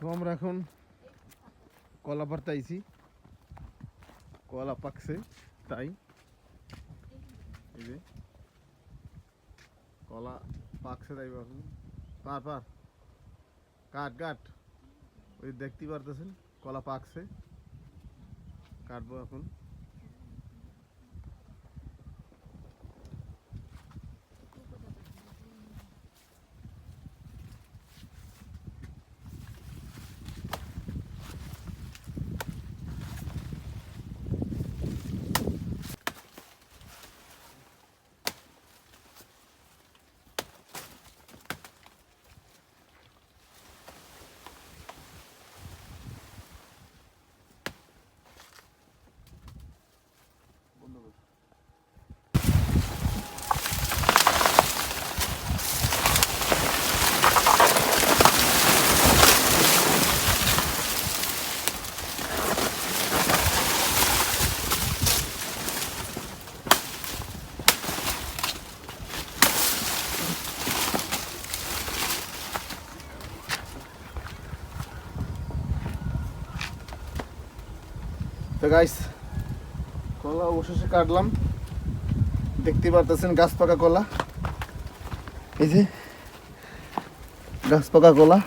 তো আমরা এখন কলা পাড়তে আইছি কলা পাকছে, তাই। এই যে। কলা পাকছে তাই এখন। পার পার। কাঠ কাট। ওই দেখতে পারতেছেন, কলা পাকছে। কাটবো এখন। তো গাইস কলা অবশেষে কাটলাম। দেখতে পারতেছেন গাছ পাকা কলা। এই যে, গাছ পাকা কলা।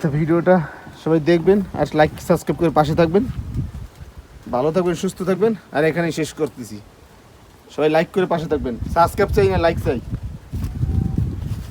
তো ভিডিওটা সবাই দেখবেন আর লাইক সাবস্ক্রাইব করে পাশে থাকবেন। ভালো থাকবেন, সুস্থ থাকবেন, আর এখানেই শেষ করতেছি। সবাই লাইক করে পাশে থাকবেন। সাবস্ক্রাইব চাই না লাইক চাই।